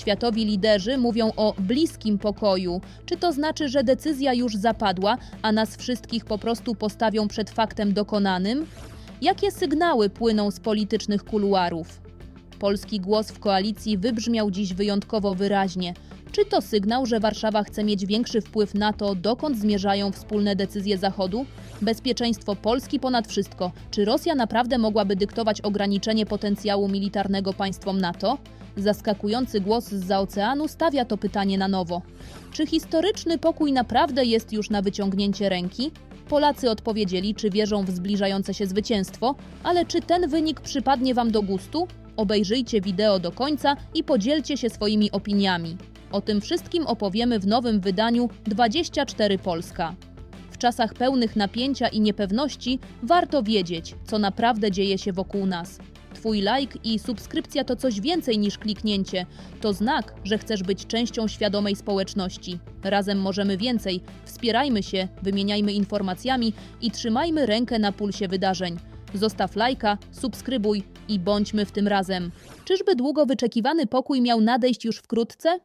Światowi liderzy mówią o bliskim pokoju. Czy to znaczy, że decyzja już zapadła, a nas wszystkich po prostu postawią przed faktem dokonanym? Jakie sygnały płyną z politycznych kuluarów? Polski głos w koalicji wybrzmiał dziś wyjątkowo wyraźnie. Czy to sygnał, że Warszawa chce mieć większy wpływ na to, dokąd zmierzają wspólne decyzje Zachodu? Bezpieczeństwo Polski ponad wszystko. Czy Rosja naprawdę mogłaby dyktować ograniczenie potencjału militarnego państwom NATO? Zaskakujący głos z oceanu stawia to pytanie na nowo. Czy historyczny pokój naprawdę jest już na wyciągnięcie ręki? Polacy odpowiedzieli, czy wierzą w zbliżające się zwycięstwo, ale czy ten wynik przypadnie Wam do gustu? Obejrzyjcie wideo do końca i podzielcie się swoimi opiniami. O tym wszystkim opowiemy w nowym wydaniu 24 Polska. W czasach pełnych napięcia i niepewności warto wiedzieć, co naprawdę dzieje się wokół nas. Twój like i subskrypcja to coś więcej niż kliknięcie. To znak, że chcesz być częścią świadomej społeczności. Razem możemy więcej. Wspierajmy się, wymieniajmy informacjami i trzymajmy rękę na pulsie wydarzeń. Zostaw lajka, subskrybuj i bądźmy w tym razem. Czyżby długo wyczekiwany pokój miał nadejść już wkrótce?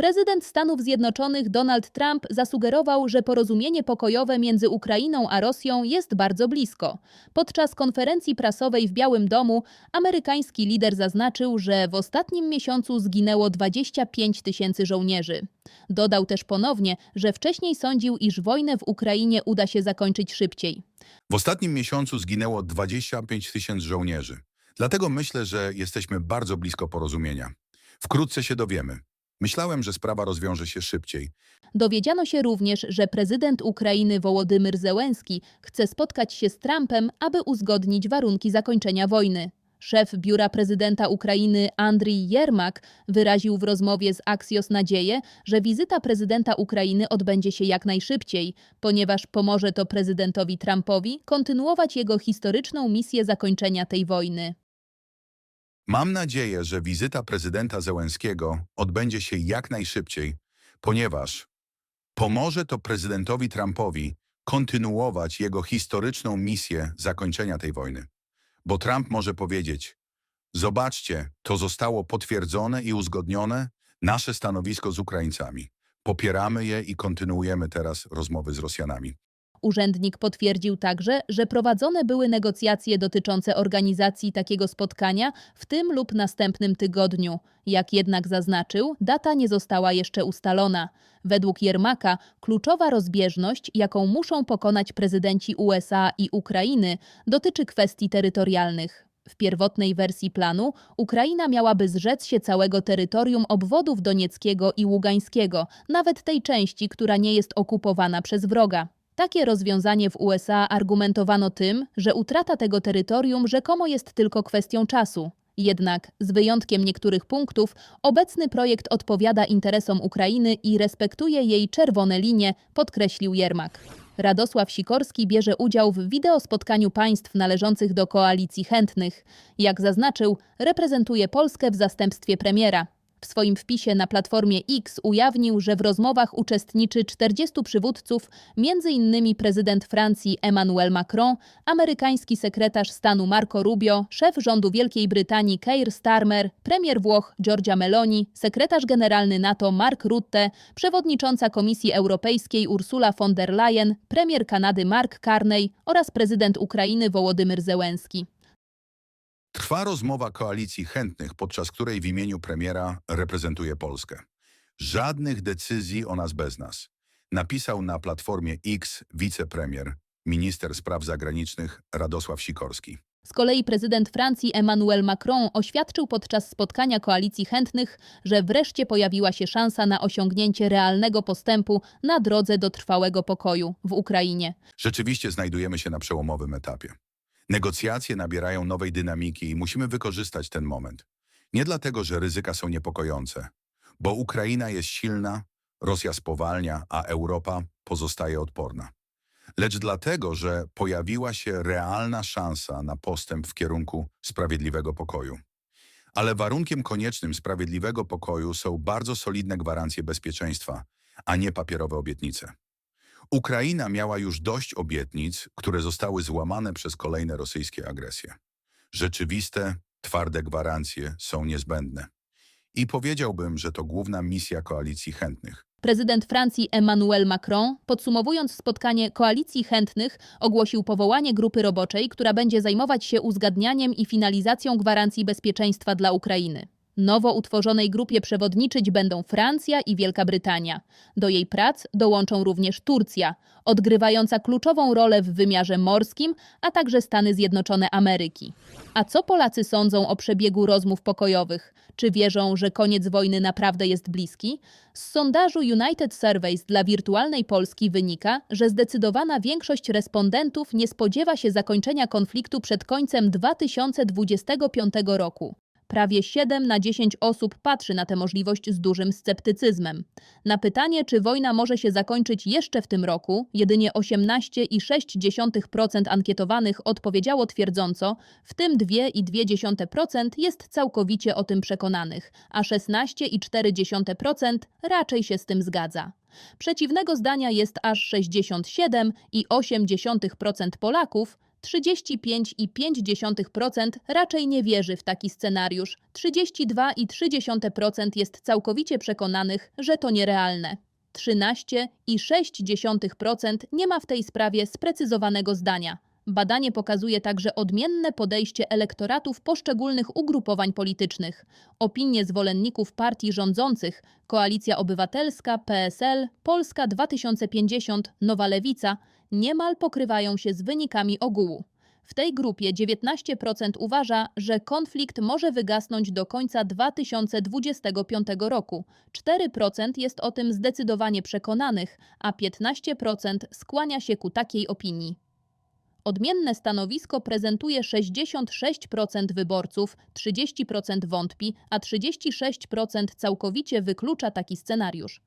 Prezydent Stanów Zjednoczonych Donald Trump zasugerował, że porozumienie pokojowe między Ukrainą a Rosją jest bardzo blisko. Podczas konferencji prasowej w Białym Domu amerykański lider zaznaczył, że w ostatnim miesiącu zginęło 25 tysięcy żołnierzy. Dodał też ponownie, że wcześniej sądził, iż wojnę w Ukrainie uda się zakończyć szybciej. W ostatnim miesiącu zginęło 25 tysięcy żołnierzy. Dlatego myślę, że jesteśmy bardzo blisko porozumienia. Wkrótce się dowiemy. Myślałem, że sprawa rozwiąże się szybciej. Dowiedziano się również, że prezydent Ukrainy Wołodymyr Zełenski chce spotkać się z Trumpem, aby uzgodnić warunki zakończenia wojny. Szef biura prezydenta Ukrainy Andrii Jermak wyraził w rozmowie z Axios nadzieję, że wizyta prezydenta Ukrainy odbędzie się jak najszybciej, ponieważ pomoże to prezydentowi Trumpowi kontynuować jego historyczną misję zakończenia tej wojny. Mam nadzieję, że wizyta prezydenta Zełenskiego odbędzie się jak najszybciej, ponieważ pomoże to prezydentowi Trumpowi kontynuować jego historyczną misję zakończenia tej wojny. Bo Trump może powiedzieć: Zobaczcie, to zostało potwierdzone i uzgodnione nasze stanowisko z Ukraińcami. Popieramy je i kontynuujemy teraz rozmowy z Rosjanami. Urzędnik potwierdził także, że prowadzone były negocjacje dotyczące organizacji takiego spotkania w tym lub następnym tygodniu. Jak jednak zaznaczył, data nie została jeszcze ustalona. Według Jermaka kluczowa rozbieżność, jaką muszą pokonać prezydenci USA i Ukrainy, dotyczy kwestii terytorialnych. W pierwotnej wersji planu Ukraina miałaby zrzec się całego terytorium obwodów donieckiego i ługańskiego, nawet tej części, która nie jest okupowana przez wroga. Takie rozwiązanie w USA argumentowano tym, że utrata tego terytorium rzekomo jest tylko kwestią czasu. Jednak, z wyjątkiem niektórych punktów, obecny projekt odpowiada interesom Ukrainy i respektuje jej czerwone linie, podkreślił Jermak. Radosław Sikorski bierze udział w wideospotkaniu państw należących do koalicji chętnych. Jak zaznaczył, reprezentuje Polskę w zastępstwie premiera. W swoim wpisie na platformie X ujawnił, że w rozmowach uczestniczy 40 przywódców, m.in. prezydent Francji Emmanuel Macron, amerykański sekretarz stanu Marco Rubio, szef rządu Wielkiej Brytanii Keir Starmer, premier Włoch Giorgia Meloni, sekretarz generalny NATO Mark Rutte, przewodnicząca Komisji Europejskiej Ursula von der Leyen, premier Kanady Mark Carney oraz prezydent Ukrainy Wołodymyr Zełenski. Trwa rozmowa koalicji chętnych, podczas której w imieniu premiera reprezentuje Polskę. Żadnych decyzji o nas bez nas. Napisał na platformie X wicepremier, minister spraw zagranicznych Radosław Sikorski. Z kolei prezydent Francji Emmanuel Macron oświadczył podczas spotkania koalicji chętnych, że wreszcie pojawiła się szansa na osiągnięcie realnego postępu na drodze do trwałego pokoju w Ukrainie. Rzeczywiście znajdujemy się na przełomowym etapie. Negocjacje nabierają nowej dynamiki i musimy wykorzystać ten moment. Nie dlatego, że ryzyka są niepokojące, bo Ukraina jest silna, Rosja spowalnia, a Europa pozostaje odporna. Lecz dlatego, że pojawiła się realna szansa na postęp w kierunku sprawiedliwego pokoju. Ale warunkiem koniecznym sprawiedliwego pokoju są bardzo solidne gwarancje bezpieczeństwa, a nie papierowe obietnice. Ukraina miała już dość obietnic, które zostały złamane przez kolejne rosyjskie agresje. Rzeczywiste, twarde gwarancje są niezbędne. I powiedziałbym, że to główna misja koalicji chętnych. Prezydent Francji Emmanuel Macron, podsumowując spotkanie Koalicji Chętnych, ogłosił powołanie grupy roboczej, która będzie zajmować się uzgadnianiem i finalizacją gwarancji bezpieczeństwa dla Ukrainy. Nowo utworzonej grupie przewodniczyć będą Francja i Wielka Brytania. Do jej prac dołączą również Turcja, odgrywająca kluczową rolę w wymiarze morskim, a także Stany Zjednoczone Ameryki. A co Polacy sądzą o przebiegu rozmów pokojowych? Czy wierzą, że koniec wojny naprawdę jest bliski? Z sondażu United Surveys dla wirtualnej Polski wynika, że zdecydowana większość respondentów nie spodziewa się zakończenia konfliktu przed końcem 2025 roku. Prawie 7 na 10 osób patrzy na tę możliwość z dużym sceptycyzmem. Na pytanie, czy wojna może się zakończyć jeszcze w tym roku, jedynie 18,6% ankietowanych odpowiedziało twierdząco, w tym 2,2% jest całkowicie o tym przekonanych, a 16,4% raczej się z tym zgadza. Przeciwnego zdania jest aż 67,8% Polaków, 35,5% raczej nie wierzy w taki scenariusz, 32,3% jest całkowicie przekonanych, że to nierealne. 13,6% nie ma w tej sprawie sprecyzowanego zdania. Badanie pokazuje także odmienne podejście elektoratów poszczególnych ugrupowań politycznych. Opinie zwolenników partii rządzących Koalicja Obywatelska, PSL, Polska 2050, Nowa Lewica niemal pokrywają się z wynikami ogółu. W tej grupie 19% uważa, że konflikt może wygasnąć do końca 2025 roku, 4% jest o tym zdecydowanie przekonanych, a 15% skłania się ku takiej opinii. Odmienne stanowisko prezentuje 66% wyborców, 30% wątpi, a 36% całkowicie wyklucza taki scenariusz.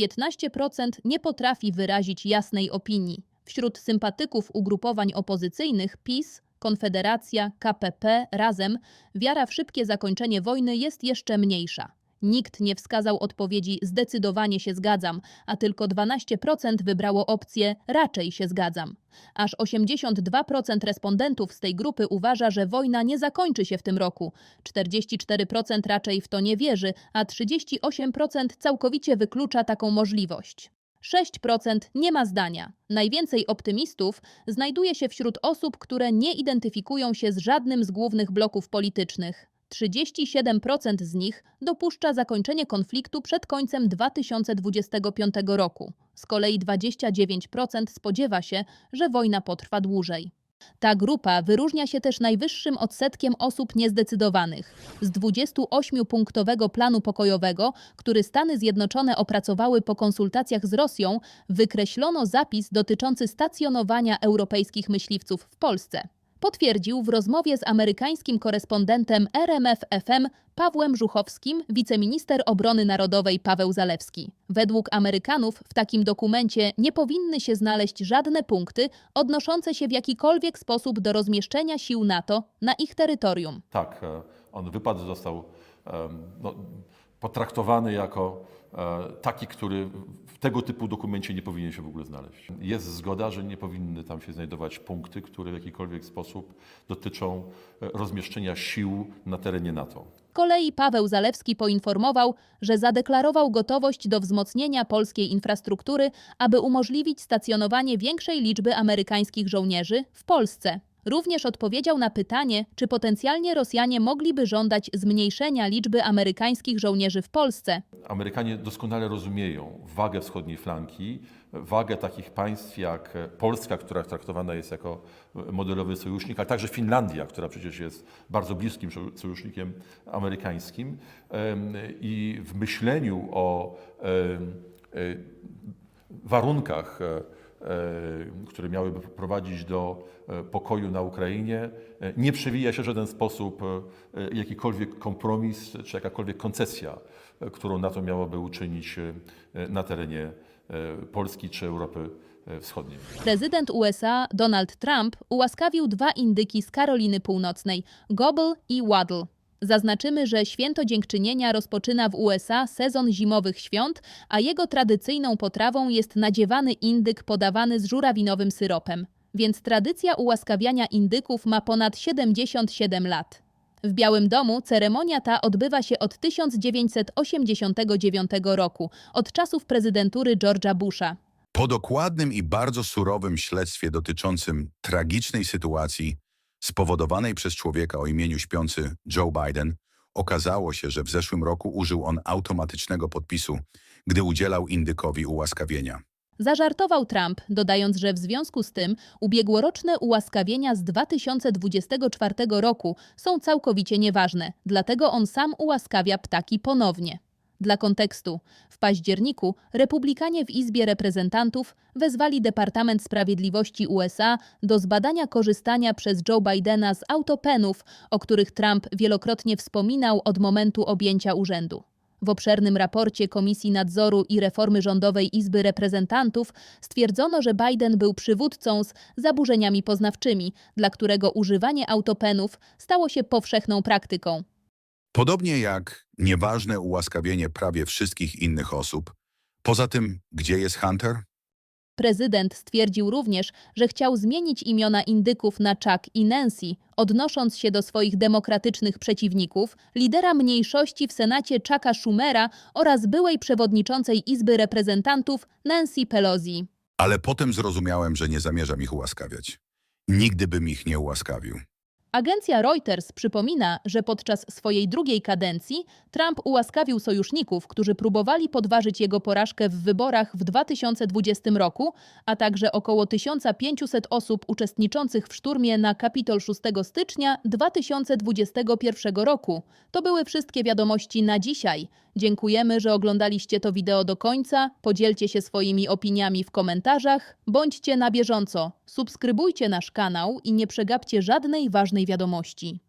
15% nie potrafi wyrazić jasnej opinii. Wśród sympatyków ugrupowań opozycyjnych PiS, Konfederacja, KPP, Razem wiara w szybkie zakończenie wojny jest jeszcze mniejsza. Nikt nie wskazał odpowiedzi zdecydowanie się zgadzam, a tylko 12% wybrało opcję raczej się zgadzam. Aż 82% respondentów z tej grupy uważa, że wojna nie zakończy się w tym roku. 44% raczej w to nie wierzy, a 38% całkowicie wyklucza taką możliwość. 6% nie ma zdania. Najwięcej optymistów znajduje się wśród osób, które nie identyfikują się z żadnym z głównych bloków politycznych. 37% z nich dopuszcza zakończenie konfliktu przed końcem 2025 roku. Z kolei 29% spodziewa się, że wojna potrwa dłużej. Ta grupa wyróżnia się też najwyższym odsetkiem osób niezdecydowanych. Z 28-punktowego planu pokojowego, który Stany Zjednoczone opracowały po konsultacjach z Rosją, wykreślono zapis dotyczący stacjonowania europejskich myśliwców w Polsce. Potwierdził w rozmowie z amerykańskim korespondentem RMF FM Pawłem Żuchowskim wiceminister obrony narodowej Paweł Zalewski. Według Amerykanów w takim dokumencie nie powinny się znaleźć żadne punkty odnoszące się w jakikolwiek sposób do rozmieszczenia sił NATO na ich terytorium. Tak, e, on wypadł, został no, potraktowany jako taki, który w tego typu dokumencie nie powinien się w ogóle znaleźć. Jest zgoda, że nie powinny tam się znajdować punkty, które w jakikolwiek sposób dotyczą e, rozmieszczenia sił na terenie NATO. Z kolei Paweł Zalewski poinformował, że zadeklarował gotowość do wzmocnienia polskiej infrastruktury, aby umożliwić stacjonowanie większej liczby amerykańskich żołnierzy w Polsce. Również odpowiedział na pytanie, czy potencjalnie Rosjanie mogliby żądać zmniejszenia liczby amerykańskich żołnierzy w Polsce. Amerykanie doskonale rozumieją wagę wschodniej flanki, wagę takich państw jak Polska, która traktowana jest jako modelowy sojusznik, ale także Finlandia, która przecież jest bardzo bliskim sojusznikiem amerykańskim. I w myśleniu o e, warunkach, e, które miałyby prowadzić do e, pokoju na Ukrainie, e, nie przewija się w żaden sposób e, jakikolwiek kompromis czy jakakolwiek koncesja, e, którą NATO miałoby uczynić e, na terenie e, Polski czy Europy e, Wschodniej. Prezydent USA Donald Trump ułaskawił dwa indyki z Karoliny Północnej Gobble i Waddle. Zaznaczymy, że święto dziękczynienia rozpoczyna w USA sezon zimowych świąt, a jego tradycyjną potrawą jest nadziewany indyk podawany z żurawinowym syropem. Więc tradycja ułaskawiania indyków ma ponad 77 lat. W Białym Domu ceremonia ta odbywa się od 1989 roku, od czasów prezydentury George'a Busha. Po dokładnym i bardzo surowym śledztwie dotyczącym tragicznej sytuacji spowodowanej przez człowieka o imieniu śpiący Joe Biden, okazało się, że w zeszłym roku użył on automatycznego podpisu, gdy udzielał indykowi ułaskawienia. Zażartował Trump, dodając, że w związku z tym ubiegłoroczne ułaskawienia z 2024 roku są całkowicie nieważne, dlatego on sam ułaskawia ptaki ponownie. Dla kontekstu, w październiku Republikanie w Izbie Reprezentantów wezwali Departament Sprawiedliwości USA do zbadania korzystania przez Joe Bidena z autopenów, o których Trump wielokrotnie wspominał od momentu objęcia urzędu. W obszernym raporcie Komisji Nadzoru i Reformy Rządowej Izby Reprezentantów stwierdzono, że Biden był przywódcą z zaburzeniami poznawczymi, dla którego używanie autopenów stało się powszechną praktyką. Podobnie jak nieważne ułaskawienie prawie wszystkich innych osób. Poza tym, gdzie jest Hunter? Prezydent stwierdził również, że chciał zmienić imiona indyków na Chuck i Nancy, odnosząc się do swoich demokratycznych przeciwników, lidera mniejszości w Senacie Chucka Schumera oraz byłej przewodniczącej Izby Reprezentantów Nancy Pelosi. Ale potem zrozumiałem, że nie zamierzam ich ułaskawiać. Nigdy bym ich nie ułaskawił. Agencja Reuters przypomina, że podczas swojej drugiej kadencji Trump ułaskawił sojuszników, którzy próbowali podważyć jego porażkę w wyborach w 2020 roku, a także około 1500 osób uczestniczących w szturmie na Kapitol 6 stycznia 2021 roku. To były wszystkie wiadomości na dzisiaj. Dziękujemy, że oglądaliście to wideo do końca. Podzielcie się swoimi opiniami w komentarzach. Bądźcie na bieżąco. Subskrybujcie nasz kanał i nie przegapcie żadnej ważnej wiadomości.